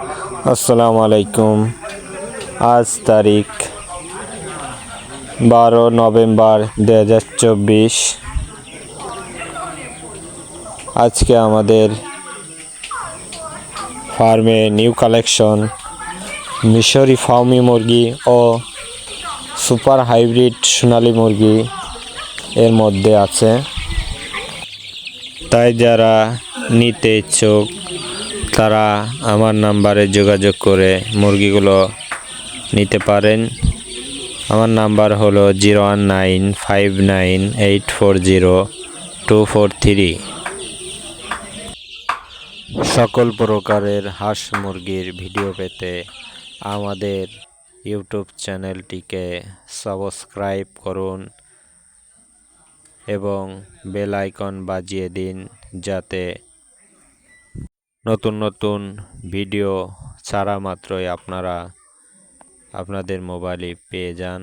আসসালামু আলাইকুম। আজ তারিখ বারো নভেম্বর দু হাজার চব্বিশ। আজকে আমাদের ফার্মে নিউ কালেকশন, মিশরি ফার্মি মুরগি ও সুপার হাইব্রিড সোনালী মুরগি এর মধ্যে আছে। তাই যারা নিতে ইচ্ছুক তারা আমার নাম্বারে যোগাযোগ করে মুরগিগুলো নিতে পারেন। আমার নাম্বার হলো zero one nine five nine eight four zero two four three. সকল প্রকারের হাঁস মুরগির ভিডিও পেতে আমাদের ইউটিউব চ্যানেলটিকে সাবস্ক্রাইব করুন এবং বেল আইকন বাজিয়ে দিন যাতে নতুন নতুন ভিডিও ছাড়া মাত্রই আপনারা আপনাদের মোবাইলে পেয়ে যান।